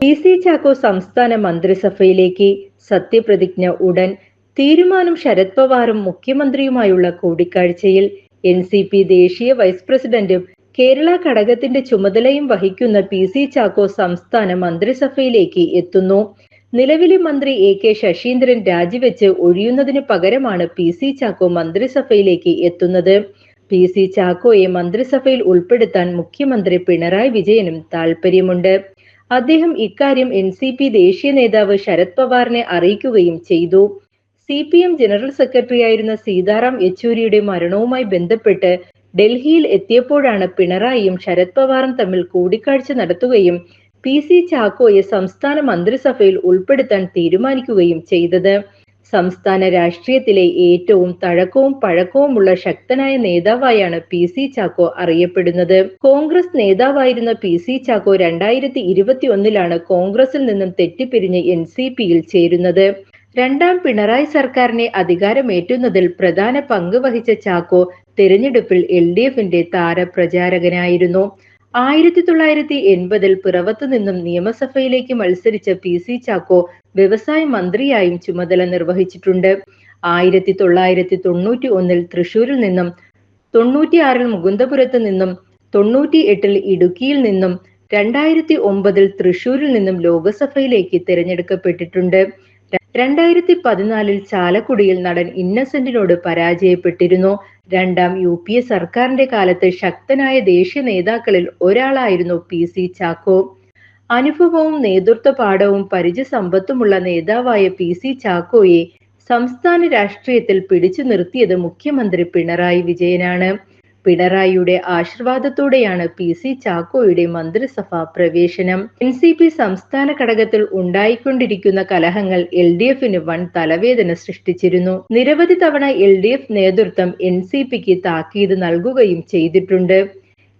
P C Chacko സംസ്ഥാന മന്ത്രിസഭയിലേക്ക് സത്യപ്രതിജ്ഞ ഉടൻ തീരുമാനം ശരത് പവാറും മുഖ്യമന്ത്രിയുമായുള്ള കൂടിക്കാഴ്ചയിൽ എൻ സി പി ദേശീയ വൈസ് പ്രസിഡന്റും കേരള ഘടകത്തിന്റെ ചുമതലയും വഹിക്കുന്ന പി സി ചാക്കോ സംസ്ഥാന മന്ത്രിസഭയിലേക്ക് എത്തുന്നു. നിലവിലെ മന്ത്രി എ കെ ശശീന്ദ്രൻ രാജിവെച്ച് ഒഴിയുന്നതിന് പകരമാണ് പി സി ചാക്കോ മന്ത്രിസഭയിലേക്ക് എത്തുന്നത്. പി സി ചാക്കോയെ മന്ത്രിസഭയിൽ ഉൾപ്പെടുത്താൻ മുഖ്യമന്ത്രി പിണറായി വിജയനും താൽപ്പര്യമുണ്ട്. അദ്ദേഹം ഇക്കാര്യം എൻ സി പി ദേശീയ നേതാവ് ശരത് പവാറിനെ അറിയിക്കുകയും ചെയ്തു. സി പി എം ജനറൽ സെക്രട്ടറിയായിരുന്ന സീതാറാം യെച്ചൂരിയുടെ മരണവുമായി ബന്ധപ്പെട്ട് ഡൽഹിയിൽ എത്തിയപ്പോഴാണ് പിണറായിയും ശരത് പവാറും തമ്മിൽ കൂടിക്കാഴ്ച നടത്തുകയും പി സി ചാക്കോയെ സംസ്ഥാന മന്ത്രിസഭയിൽ ഉൾപ്പെടുത്താൻ തീരുമാനിക്കുകയും ചെയ്തത്. സംസ്ഥാന രാഷ്ട്രീയത്തിലെ ഏറ്റവും തഴക്കവും പഴക്കവുമുള്ള ശക്തനായ നേതാവായാണ് പി സി ചാക്കോ അറിയപ്പെടുന്നത്. കോൺഗ്രസ് നേതാവായിരുന്ന പി സി ചാക്കോ രണ്ടായിരത്തി ഇരുപത്തി ഒന്നിലാണ് കോൺഗ്രസിൽ നിന്നും തെറ്റിപ്പിരിഞ്ഞ് എൻ സി പിയിൽ ചേരുന്നത്. രണ്ടാം പിണറായി സർക്കാരിനെ അധികാരമേറ്റുന്നതിൽ പ്രധാന പങ്ക് വഹിച്ച ചാക്കോ തെരഞ്ഞെടുപ്പിൽ എൽ ഡി എഫിന്റെ താരപ്രചാരകനായിരുന്നു. ആയിരത്തി തൊള്ളായിരത്തി എൺപതിൽ പിറവത്തു നിന്നും നിയമസഭയിലേക്ക് മത്സരിച്ച പി സി ചാക്കോ വ്യവസായ മന്ത്രിയായും ചുമതല നിർവഹിച്ചിട്ടുണ്ട്. ആയിരത്തി തൊള്ളായിരത്തി തൊണ്ണൂറ്റി ഒന്നിൽ തൃശൂരിൽ നിന്നും തൊണ്ണൂറ്റിയാറിൽ മുകുന്ദപുരത്ത് നിന്നും തൊണ്ണൂറ്റി എട്ടിൽ ഇടുക്കിയിൽ നിന്നും രണ്ടായിരത്തി ഒമ്പതിൽ തൃശൂരിൽ നിന്നും ലോകസഭയിലേക്ക് തിരഞ്ഞെടുക്കപ്പെട്ടിട്ടുണ്ട്. രണ്ടായിരത്തി പതിനാലിൽ ചാലക്കുടിയിൽ നടൻ ഇന്നസെന്റിനോട് പരാജയപ്പെട്ടിരുന്നു. രണ്ടാം യു പി എ സർക്കാരിന്റെ കാലത്ത് ശക്തനായ ദേശീയ നേതാക്കളിൽ ഒരാളായിരുന്നു പി സി ചാക്കോ. അനുഭവവും നേതൃത്വ പാഠവും പരിചയസമ്പത്തുമുള്ള നേതാവായ പി സി ചാക്കോയെ സംസ്ഥാന രാഷ്ട്രീയത്തിൽ പിടിച്ചു നിർത്തിയത് മുഖ്യമന്ത്രി പിണറായി വിജയനാണ്. പിണറായിയുടെ ആശീർവാദത്തോടെയാണ് പി സി ചാക്കോയുടെ മന്ത്രിസഭാ പ്രവേശനം. എൻ സി പി സംസ്ഥാന ഘടകത്തിൽ ഉണ്ടായിക്കൊണ്ടിരിക്കുന്ന കലഹങ്ങൾ എൽ ഡി എഫിന് വൻ തലവേദന സൃഷ്ടിച്ചിരുന്നു. നിരവധി തവണ എൽ ഡി എഫ് നേതൃത്വം എൻ സി പിക്ക് താക്കീത് നൽകുകയും ചെയ്തിട്ടുണ്ട്.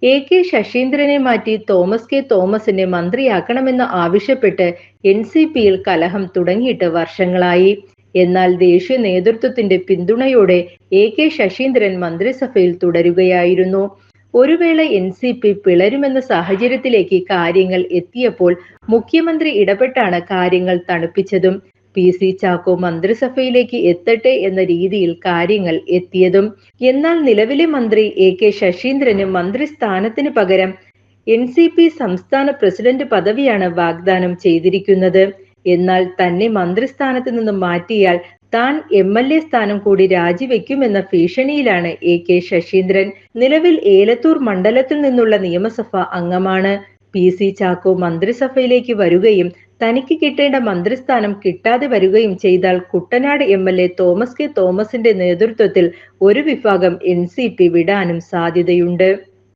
എ കെ ശശീന്ദ്രനെ മാറ്റി തോമസ് കെ തോമസിനെ മന്ത്രിയാക്കണമെന്ന് ആവശ്യപ്പെട്ട് എൻ സി പിയിൽ കലഹം തുടങ്ങിയിട്ട് വർഷങ്ങളായി. എന്നാൽ ദേശീയ നേതൃത്വത്തിന്റെ പിന്തുണയോടെ എ കെ ശശീന്ദ്രൻ മന്ത്രിസഭയിൽ തുടരുകയായിരുന്നു. ഒരു വേള എൻ സി പി പിളരുമെന്ന സാഹചര്യത്തിലേക്ക് കാര്യങ്ങൾ എത്തിയപ്പോൾ മുഖ്യമന്ത്രി ഇടപെട്ടാണ് കാര്യങ്ങൾ തണുപ്പിച്ചതും. പി സി ചാക്കോ മന്ത്രിസഭയിലേക്ക് എത്തട്ടെ എന്ന രീതിയിൽ കാര്യങ്ങൾ എത്തിയതും. എന്നാൽ നിലവിലെ മന്ത്രി എ കെ ശശീന്ദ്രന് മന്ത്രിസ്ഥാനത്തിന് പകരം എൻ സി പി സംസ്ഥാന പ്രസിഡന്റ് പദവിയാണ് വാഗ്ദാനം ചെയ്തിരിക്കുന്നത്. എന്നാൽ തന്നെ മന്ത്രിസ്ഥാനത്ത് നിന്ന് മാറ്റിയാൽ താൻ എം എൽ എ സ്ഥാനം കൂടി രാജിവെക്കുമെന്ന ഭീഷണിയിലാണ് എ കെ ശശീന്ദ്രൻ. നിലവിൽ ഏലത്തൂർ മണ്ഡലത്തിൽ നിന്നുള്ള നിയമസഭ അംഗമാണ്. പി സി ചാക്കോ മന്ത്രിസഭയിലേക്ക് വരികയും തനിക്ക് കിട്ടേണ്ട മന്ത്രിസ്ഥാനം കിട്ടാതെ വരികയും ചെയ്താൽ Kuttanad M L A Thomas K തോമസിന്റെ നേതൃത്വത്തിൽ ഒരു വിഭാഗം എൻ സി പി വിടാനും സാധ്യതയുണ്ട്.